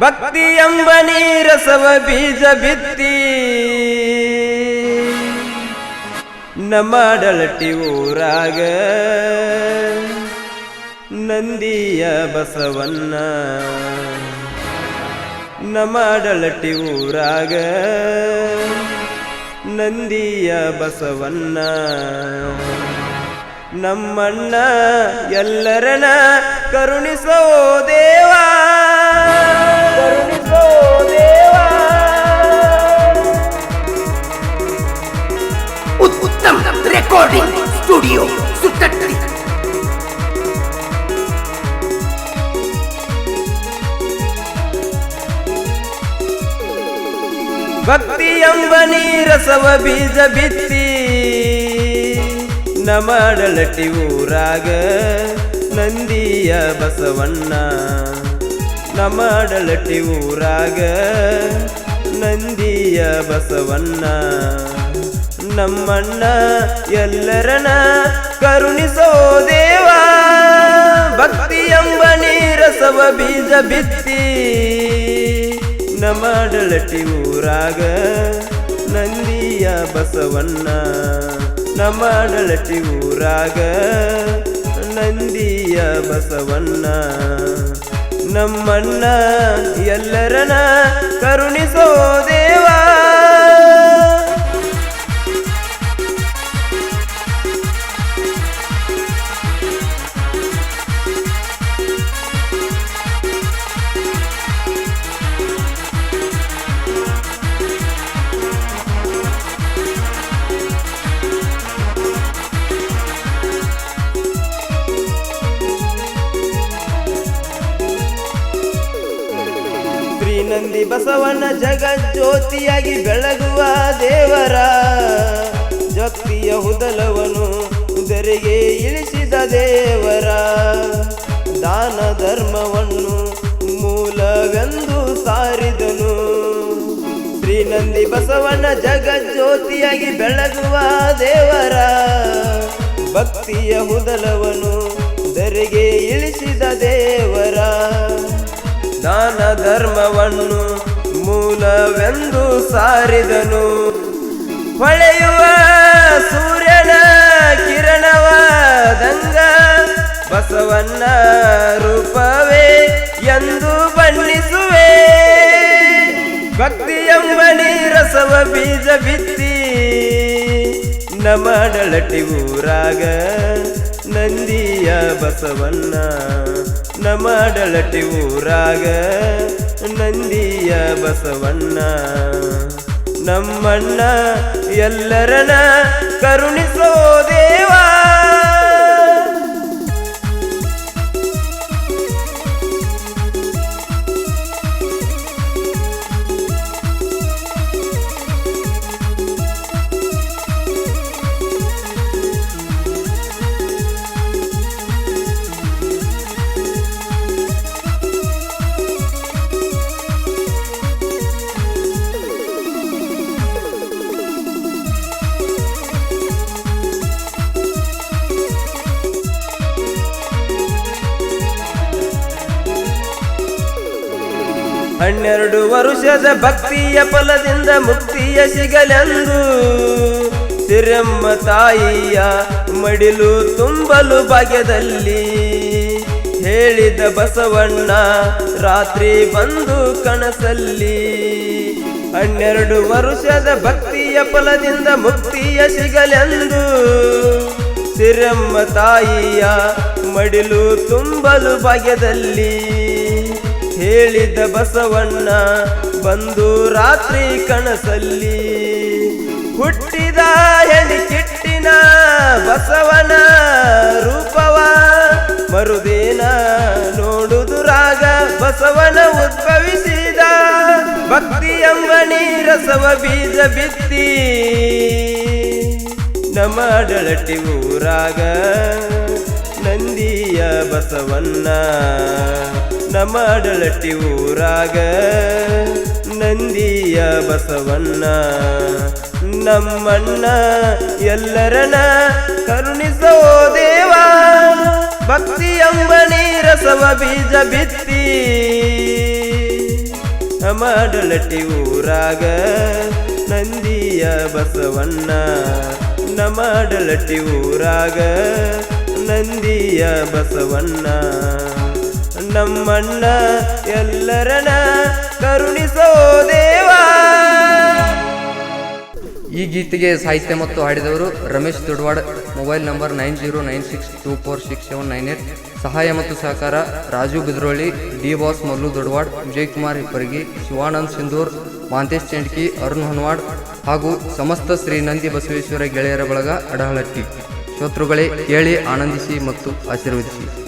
ಭಕ್ತಿ ಎಂಬ ನೀರಸವ ಬೀಜ ಬಿತ್ತಿ. ನಮ್ಮಡಳಟಿ ಊರಾಗ ನಂದಿಯ ಬಸವನ್ನ ನಮ್ಮಡಳಟಿ ಊರಾಗ ನಂದಿಯ ಬಸವನ್ನ ನಮ್ಮಣ್ಣ ಎಲ್ಲರನ ಕರುಣಿಸೋ ರೆಕಾರ್ಡಿಂಗ್ ಸ್ಟುಡಿಯೋ ಸುತ್ತಟ್ಟಿ ಭಕ್ತಿ ಎಂಬ ನೀರಸವ ಬೀಜ ಬಿತ್ತಿ ನಮಡಲಟಿ ಊರಾಗ ನಂದಿಯ ಬಸವಣ್ಣ ನಮಡಲಟಿ ಊರಾಗ ನಂದಿಯ ಬಸವಣ್ಣ ನಮ್ಮಣ್ಣ ಎಲ್ಲರನ ಕರುಣಿಸೋ ದೇವ ಭಕ್ತಿ ಎಂಬ ನೀರಸವ ಬೀಜ ಬಿತ್ತಿ. ನಮಡಳಟಿ ಊರಾಗ ನಂದಿಯ ಬಸವಣ್ಣ. ನಮಡಳಟಿ ಊರಾಗ ನಂದಿಯ ಬಸವಣ್ಣ. ನಮ್ಮಣ್ಣ ಎಲ್ಲರನ ಕರುಣಿಸೋ ದೇವಾ ಶ್ರೀನಂದಿ ಬಸವನ ಜಗಜ್ಯೋತಿಯಾಗಿ ಬೆಳಗುವ ದೇವರ ಜಕ್ತಿಯ ಹುದಲವನು ಉದರಿಗೆ ಇಳಿಸಿದ ದೇವರ ದಾನ ಧರ್ಮವನ್ನು ಮೂಲವೆಂದು ಸಾರಿದನು. ಶ್ರೀನಂದಿ ಬಸವನ ಜಗಜ್ಯೋತಿಯಾಗಿ ಬೆಳಗುವ ದೇವರ ಭಕ್ತಿಯ ಹುದಲವನು ದರಿಗೆ ಇಳಿಸಿದ ದಾನ ಧರ್ಮವನ್ನು ಮೂಲವೆಂದು ಸಾರಿದನು. ಹೊಳೆಯುವ ಸೂರ್ಯನ ಕಿರಣವಾದಂಗ ಬಸವನ್ನ ರೂಪವೇ ಎಂದು ಬಣ್ಣಿಸುವೆ. ಭಕ್ತಿ ರಸವ ಬೀಜ ಬಿತ್ತಿ ನಮಡಳಟಿ ಊರಾಗ ನಂದಿಯ ಬಸವನ್ನ ನಮಡಳಟಿ ಊರಾಗ ನಂದಿಯ ಬಸವಣ್ಣ. ನಮ್ಮಣ್ಣ ಎಲ್ಲರನ ಕರುಣಿಸೋ ಹನ್ನೆರಡು ವರುಷದ ಭಕ್ತಿಯ ಫಲದಿಂದ ಮುಕ್ತಿಯ ಸಿಗಲೆಂದು. ಸಿರಮ್ಮ ತಾಯಿಯ ಮಡಿಲು ತುಂಬಲು ಭಾಗ್ಯದಲ್ಲಿ ಹೇಳಿದ ಬಸವಣ್ಣ, ರಾತ್ರಿ ಬಂದು ಕನಸಲ್ಲಿ. ಹನ್ನೆರಡು ವರುಷದ ಭಕ್ತಿಯ ಫಲದಿಂದ ಮುಕ್ತಿಯ ಸಿಗಲೆಂದು. ಸಿರಮ್ಮ ತಾಯಿಯ ಮಡಿಲು ತುಂಬಲು ಭಾಗ್ಯದಲ್ಲಿ ಹೇಳಿದ ಬಸವಣ್ಣ, ಬಂದು ರಾತ್ರಿ ಕನಸಲ್ಲಿ ಹುಟ್ಟಿದ ಹೆಣಿಕಿಟ್ಟಿನ ಬಸವನ ರೂಪವ. ಮರುದೇನ ನೋಡುದು ರಾಗ ಬಸವನ ಉದ್ಭವಿಸಿದ. ಭಕ್ತಿ ಎಂಬ ರಸವ ಬೀಜ ಬಿತ್ತಿ. ನಮಡಳಟಿ ಊರಾಗ ನಂದಿಯ ಬಸವನ್ನ ನಮಡಳಟಿ ಊರಾಗ ನಂದಿಯ ಬಸವನ್ನ ನಮ್ಮಣ್ಣ ಎಲ್ಲರನ ಕರುಣಿಸೋ ದೇವ, ಭಕ್ತಿ ಎಂಬ ನೀರಸವ ಬೀಜ ಬಿತ್ತಿ. ನಮಡಲಟಿ ಊರಾಗ ನಂದಿಯ ಬಸವಣ್ಣ ನಮಡಲಟಿ ಊರಾಗ ನಂದಿಯ ಬಸವಣ್ಣ. ನಮ್ಮಣ್ಣ ಎಲ್ಲರನ ಕರುಣಿಸೋ ದೇವ. ಈ ಗೀತೆಗೆ ಸಾಹಿತ್ಯ ಮತ್ತು ಹಾಡಿದವರು Ramesh Dudwad, mobile number nine zero nine six two four six seven nine eight. ಸಹಾಯ ಮತ್ತು ಸಹಕಾರ ರಾಜು ಬಿದ್ರೋಳಿ, ಡಿ ಬಾಸ್ ಮಲ್ಲು ದೊಡ್ವಾಡ್ ವಿಜಯ್ ಕುಮಾರ್ ಶಿವಾನಂದ್ ಸಿಂಧೂರ್, ಮಾಂತೇಶ್ ಚೆಂಡ್ಕಿ, ಅರುಣ್ ಹನ್ವಾಡ್ ಹಾಗೂ ಸಮಸ್ತ ಶ್ರೀ ನಂದಿ ಬಸವೇಶ್ವರ ಗೆಳೆಯರ ಬಳಗ ಅಡಹಳಟ್ಟಿ. ಶ್ರೋತೃಗಳೇ ಕೇಳಿ ಆನಂದಿಸಿ ಮತ್ತು ಆಶೀರ್ವದಿಸಿ.